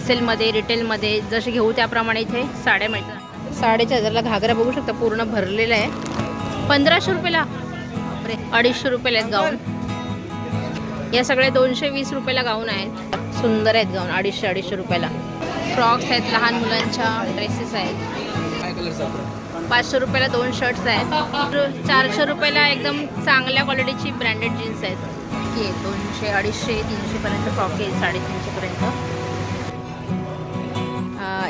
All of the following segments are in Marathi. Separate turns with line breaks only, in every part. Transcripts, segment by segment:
होलसेलमध्ये रिटेलमध्ये जसे घेऊ त्याप्रमाणे इथे साड्या मिळतात. साडेच्या हजारला घागरा बघू शकता पूर्ण भरलेला आहे. पंधराशे रुपयाला. अडीचशे रुपयाला आहेत गाऊन. या सगळ्या दोनशे वीस रुपयाला गाऊन आहेत. सुंदर आहेत गाऊन अडीचशे अडीचशे रुपयाला. फ्रॉक्स आहेत लहान मुलांच्या ड्रेसेस आहेत. पाचशे रुपयाला दोन शर्ट्स आहेत. चारशे रुपयाला एकदम चांगल्या क्वालिटीची ब्रँडेड जीन्स आहेत. आहे दोनशे अडीचशे तीनशेपर्यंत फ्रॉक आहे साडेतीनशेपर्यंत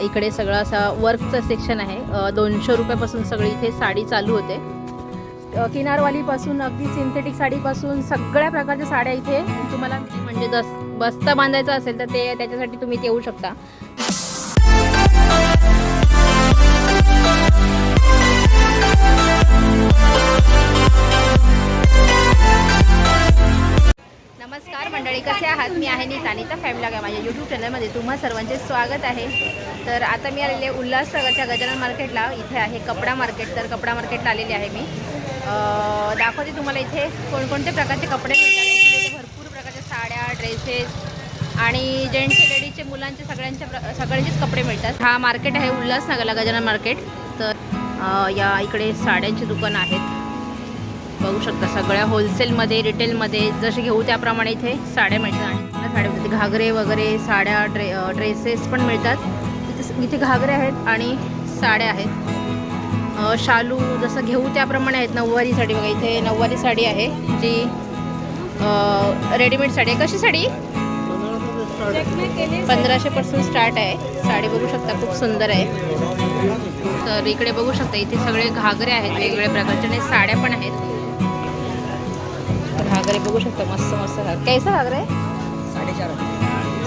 इकडे सगळं असा वर्कचं सेक्शन आहे. दोनशे रुपयापासून सगळी इथे साडी चालू होते. किनारवालीपासून अगदी सिंथेटिक साडीपासून सगळ्या प्रकारच्या साड्या इथे तुम्हाला म्हणजे दस बस्ता बांधायचा असेल तर ते त्याच्यासाठी तुम्ही ते येऊ शकता. नमस्कार मंडळी कसे आहात? मी आहे नीता नीता फॅमिला काय माझ्या यूट्यूब चॅनलमध्ये तुम्हा सर्वांचे स्वागत आहे. तर आता मी आलेले उल्हासनगरच्या गजानन मार्केटला. इथे आहे कपडा मार्केट. तर कपडा मार्केटला आलेली आहे मी. दाखवते तुम्हाला इथे कोणकोणते प्रकारचे कपडे मिळतात. भरपूर प्रकारच्या साड्या ड्रेसेस आणि जेंट्सचे लेडीजचे मुलांचे सगळ्यांच्या प्र- सगळ्यांचेच कपडे मिळतात. हा मार्केट आहे उल्हासनगरला गजानन मार्केट. तर या इकडे साड्यांची दुकानं आहेत. बघू शकता सगळ्या होलसेलमध्ये रिटेलमध्ये जसे घेऊ त्याप्रमाणे इथे साड्या मिळतात आणि त्या साड्या घागरे वगैरे साड्या ड्रे ड्रेसेस पण मिळतात. इथे इथे घागरे आहेत आणि साड्या आहेत. शालू जसं घेऊ त्याप्रमाणे आहेत. नऊवारी साडी बघा इथे नऊवारी साडी आहे जी रेडीमेड साडी आहे. कशी साडी? पंधराशेपासून स्टार्ट आहे. साडी बघू शकता खूप सुंदर आहे. तर इकडे बघू शकता इथे सगळे घागरे आहेत. वेगवेगळ्या प्रकारचे आणि साड्या पण आहेत. घागरे बघू शकता मस्त मस्त कैसा घागरा आहे
साडेचार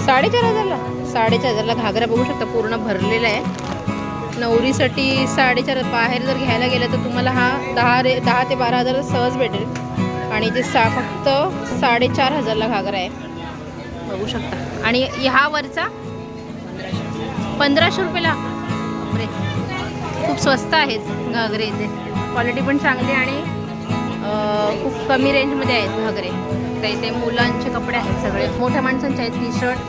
साडेचार हजारला? साडेचार हजारला घागरा बघू शकता पूर्ण भरलेला आहे. नवरीसाठी साडेचार बाहेर जर घ्यायला गेलं तर तुम्हाला हा दहा रे दहा ते बारा हजार सहज भेटेल. आणि ते सा फक्त साडेचार हजारला घागरा आहे बघू शकता. आणि ह्या वरचा? पंधराशे रुपयाला. खूप स्वस्त आहेत घागरे इथे. क्वालिटी पण चांगली आणि खूप कमी रेंजमध्ये आहेत घागरे. तर इथे मुलांचे कपडे आहेत सगळे. मोठ्या माणसांचे आहेत टी शर्ट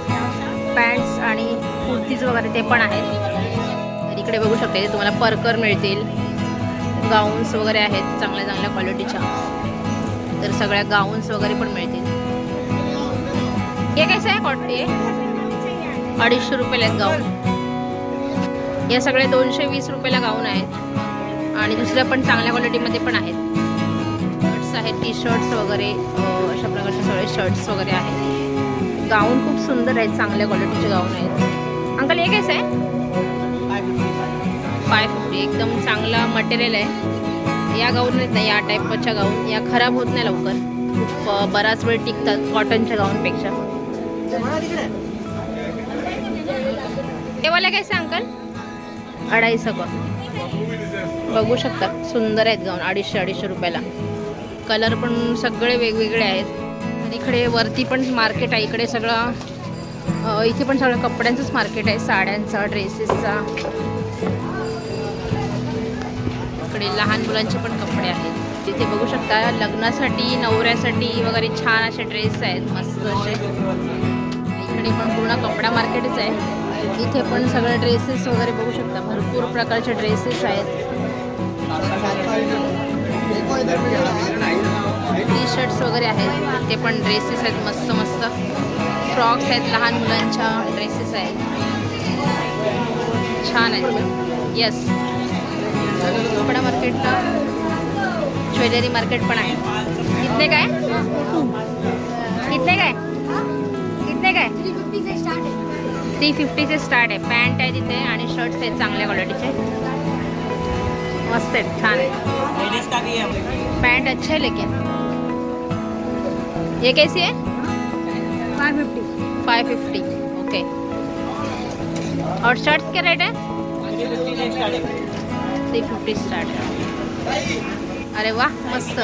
पॅन्ट्स आणि कुर्तीज वगैरे ते पण आहेत. तर इकडे बघू शकता इथे तुम्हाला परकर मिळतील. गाऊन्स वगैरे आहेत चांगल्या चांगल्या क्वालिटीच्या तर सगळ्या गाऊन्स वगैरे पण मिळतील. हे कसं आहे कॉटन अडीचशे रुपयाला आहेत गाऊन या सगळ्या दोनशे वीस रुपयाला गाऊन आहेत. आणि दुसऱ्या पण चांगल्या क्वालिटीमध्ये पण आहेत. आहेत टी शर्ट्स वगैरे अशा प्रकारचे सगळे शर्ट्स वगैरे आहेत. गाऊन खूप सुंदर आहेत चांगल्या क्वालिटीचे गाऊन आहेत. अंकल हे कसं आहे फाय फिफ्टी एकदम चांगला मटेरियल आहे. या गाऊन आहेत ना या टाईपच्या गाऊन. या खराब होत नाही लवकर. खूप बराच वेळ टिकतात कॉटनच्या गाऊनपेक्षा. ते वाला अंकल? अडाईशे का बघू शकता. सुंदर आहेत गाऊन अडीचशे अडीचशे रुपयाला. कलर पण सगळे वेगवेगळे आहेत. आणि इकडे वरती पण मार्केट आहे. इकडे सगळं इथे पण सगळं कपड्यांचंच मार्केट आहे. साड्यांचा ड्रेसेसचा इकडे लहान मुलांचे पण कपडे आहेत. तिथे बघू शकता लग्नासाठी नवऱ्यासाठी वगैरे छान असे ड्रेस आहेत. मस्त असे. इकडे पण पूर्ण कपडा मार्केटच आहे. इथे पण सगळे ड्रेसेस वगैरे बघू शकता. भरपूर प्रकारचे ड्रेसेस आहेत. टी शर्ट्स वगैरे आहेत. ते पण ड्रेसेस आहेत मस्त मस्त. फ्रॉक्स आहेत लहान मुलांच्या ड्रेसेस आहेत. छान आहेत. येस कपडा मार्केटला ज्वेलरी मार्केट पण आहे. कितने काय? कितने काय? कितने काय? थ्री फिफ्टीचे स्टार्ट आहे. पॅन्ट आहे. तिथे आणि शर्ट्स आहेत चांगल्या क्वालिटीचे मस्त आहेत छान आहेत.
लेडीज का भी है
पैंट अच्छा है लेकिन. ये कैसी है?
Five fifty
five fifty okay और शर्ट्स क्या रेट है? थ्री फिफ्टी स्टार्ट है. अरे वा मस्त.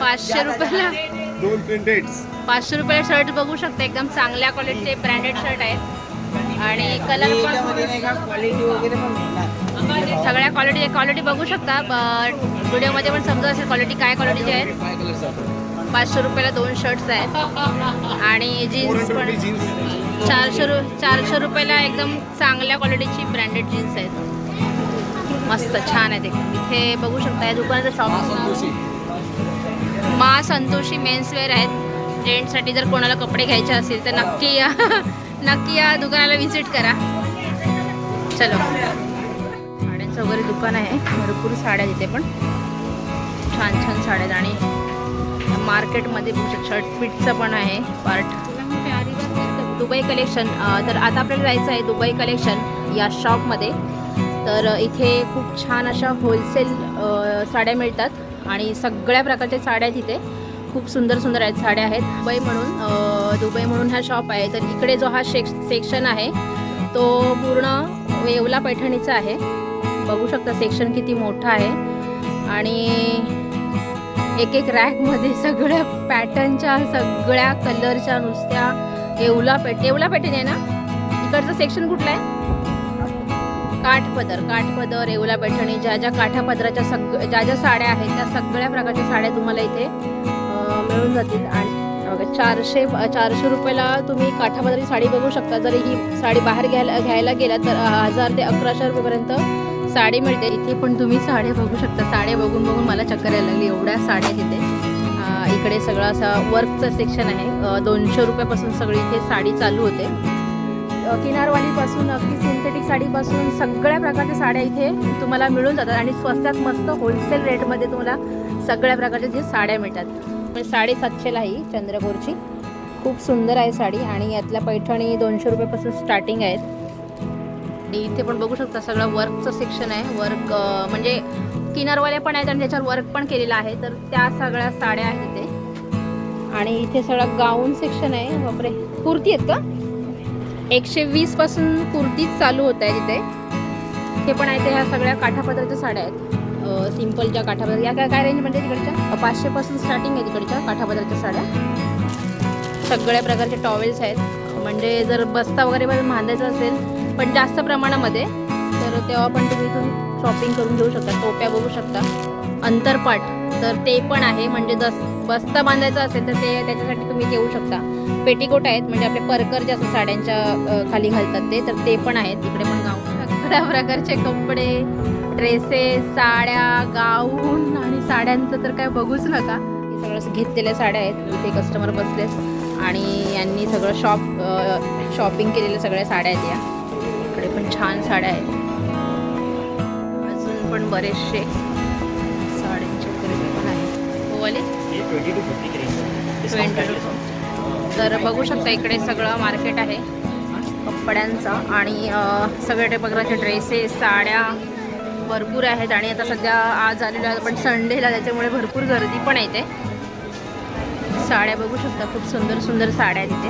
पाचशे रुपयाला.
दोन प्रिंटेड्स
पाचशे रुपयाला शर्ट बघू शकता. एकदम चांगल्या क्वालिटीचे ब्रँडेड शर्ट आहेत. आणि कलर पण
नाही का क्वालिटी वगैरे पण मिळणार
सगळ्या क्वालिटी क्वालिटी बघू शकता व्हिडिओमध्ये पण समजा असेल क्वालिटी काय क्वालिटीची
कलर
पाचशे रुपयाला दोन शर्ट्स आहेत. आणि जीन्स
400
पण. चारशे रु चारशे रुपयाला एकदम चांगल्या क्वालिटीची ब्रँडेड जीन्स आहेत. मस्त छान आहेत इथे बघू शकता या दुकानाचं शॉप
संतोषी.
मा संतोषी मेन्सवेअर आहेत. जेंट्ससाठी जर कोणाला कपडे घ्यायचे असतील तर नक्की या. नक्की या दुकानाला व्हिजिट करा. चलो. साड्यांचं वगैरे दुकान आहे. भरपूर साड्या तिथे पण. छान छान साड्या आहेत. आणि मार्केटमध्ये शर्ट फिटचं पण आहे पार्ट दुबई कलेक्शन तर आता आपल्याला जायचं आहे दुबई कलेक्शन या शॉपमध्ये तर इथे खूप छान अशा होलसेल साड्या मिळतात. आणि सगळ्या प्रकारच्या साड्या आहेत खूप सुंदर सुंदर आहेत साड्या आहेत. दुबई म्हणून दुबई म्हणून हा शॉप आहे. तर इकडे जो हा शेक सेक्शन आहे तो पूर्ण येवला पैठणीचा आहे. बघू शकता सेक्शन किती मोठा आहे. आणि एक एक रॅकमध्ये सगळ्या पॅटर्नच्या सगळ्या कलरच्या नुसत्या येवला पेट येवला पैठणी आहे ना? इकडचं सेक्शन कुठलं आहे? काठपदर काठपदर येवला पैठणी. ज्या ज्या काठापदराच्या सग ज्या ज्या साड्या आहेत त्या सगळ्या प्रकारच्या साड्या तुम्हाला इथे मिळून जातील. आणि बघा, चारशे चारशे रुपयाला तुम्ही काठापदराची साडी बघू शकता. जरी ही साडी बाहेर घ्यायला घ्यायला गेला तर हजार ते अकराशे रुपयेपर्यंत साडी मिळते. इथे पण तुम्ही साड्या बघू शकता. साड्या बघून बघून मला चक्कर यायला लागली. एवढ्या साड्या तिथे इकडे सगळं असं वर्कचं सेक्शन आहे. दोनशे रुपयापासून सगळी इथे साडी चालू होते. किनारवाडीपासून अगदी सिंथेटिक साडीपासून सगळ्या प्रकारच्या साड्या इथे तुम्हाला मिळून जातात. आणि स्वस्तात मस्त होलसेल रेटमध्ये तुम्हाला सगळ्या प्रकारच्या जे साड्या मिळतात. पण साडेसातशेला ही चंद्रपूरची खूप सुंदर आहे साडी आणि यातल्या पैठणी दोनशे रुपयापासून स्टार्टिंग आहेत. आणि इथे पण बघू शकता सगळं वर्कचं सेक्शन आहे. वर्क म्हणजे किनारवाले पण आहेत आणि त्याच्यावर वर्क पण केलेलं आहे. तर त्या सगळ्या साड्या आहेत इथे. आणि इथे सगळं गाऊन सेक्शन आहे. बापरे कुर्ती आहेत का? एकशे वीसपासून कुर्तीच चालू होत आहे तिथे हे पण आहे ते ह्या सगळ्या काठापत्राच्या साड्या आहेत. सिम्पलच्या काठापदर या काय काय रेंजमध्ये तिकडच्या? पाचशे पासून स्टार्टिंग आहे तिकडच्या काठापदराच्या साड्या. सगळ्या प्रकारचे टॉवेल्स आहेत. म्हणजे जर बस्ता वगैरे पण बांधायचा असेल पण जास्त प्रमाणामध्ये तर तेव्हा पण तुम्ही इथून शॉपिंग करून घेऊ शकता टोप्या बघू शकता. अंतरपाट तर ते पण आहे. म्हणजे जस बस्ता बांधायचा असेल तर ते त्याच्यासाठी तुम्ही घेऊ शकता. पेटीकोट आहेत म्हणजे आपले परकर जे असं साड्यांच्या खाली घालतात ते तर ते पण आहेत. तिकडे पण गाऊन. सगळ्या प्रकारचे कपडे ड्रेसेस साड्या गाऊन आणि साड्यांचं तर काय बघूच नका. हे सगळं घेतलेल्या साड्या आहेत. इथे कस्टमर बसलेत आणि यांनी सगळं शॉप शॉपिंग केलेल्या सगळ्या साड्या आहेत या. इकडे पण छान साड्या आहेत. अजून पण बरेचसे साड्यांचे वगैरे पण आहेत. हो, ट्वेंटी तर बघू शकता इकडे सगळं मार्केट आहे. कपड्यांचं आणि सगळे सगळ्या प्रकारचे ड्रेसेस साड्या भरपूर आहेत आणि आता सध्या आज आलेल्या पण संडेला त्याच्यामुळे भरपूर गर्दी पण आहे साड्या बघू शकता खूप सुंदर सुंदर साड्या आहेत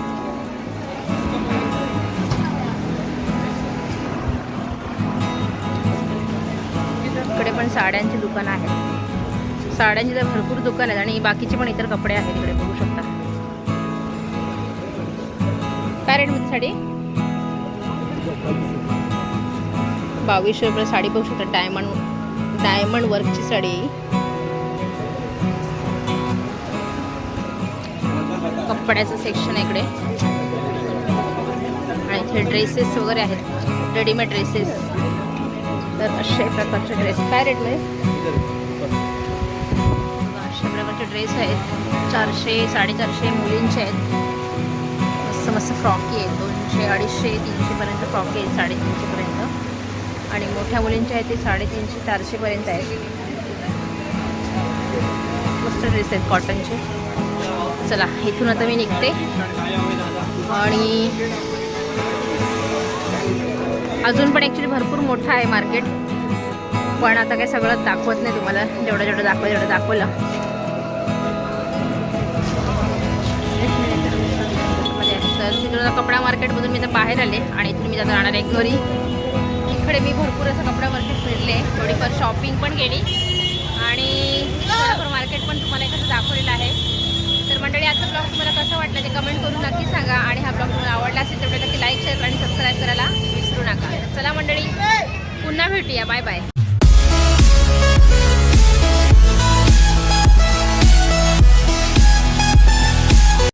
इकडे पण साड्यांची दुकान आहेत साड्यांची तर भरपूर दुकान आहेत आणि बाकीचे पण इतर कपडे आहेत इकडे बघू शकता. काय रेटमध्ये साडी? बावीसशे रुपये साडी बघू शकता. डायमंड डायमंड वर्कची साडी. आहे कपड्याचं सेक्शन इकडे. आणि इथे ड्रेसेस वगैरे आहेत. रेडीमेड ड्रेसेस तर अशा प्रकारचे ड्रेस काय रेटमध्ये अशा प्रकारचे ड्रेस आहेत. चारशे साडेचारशे मुलींचे आहेत. मस्त मस्त फ्रॉकी आहेत. दोनशे अडीचशे तीनशेपर्यंत फ्रॉकी आहेत. साडेतीनशेपर्यंत आणि मोठ्या मुलींचे आहे ते साडेतीनशे चारशेपर्यंत आहेत मस्त ड्रेस आहेत कॉटनचे चला इथून आता मी निघते. आणि अजून पण ॲक्च्युली भरपूर मोठं आहे मार्केट पण आता काय सगळं दाखवत नाही तुम्हाला. जेवढं जेवढं दाखवलं तेवढं दाखवलं. तर तिकडं कपडा मार्केटमधून मी आता बाहेर आले आणि इथून मी आता जाणार आहे घरी. इकडे मी भरपूर असं कपड्यावरती फिरले. थोडीफार शॉपिंग पण केली. आणि थोडंफार मार्केट पण तुम्हाला कसं दाखवलेलं आहे. तर मंडळी आजचा ब्लॉग तुम्हाला कसं वाटलं ते कमेंट करून नक्की सांगा आणि हा ब्लॉग तुम्हाला आवडला असेल तर नक्की लाईक शेअर आणि सबस्क्राईब करायला विसरू नका. चला मंडळी पुन्हा भेटूया. Bye bye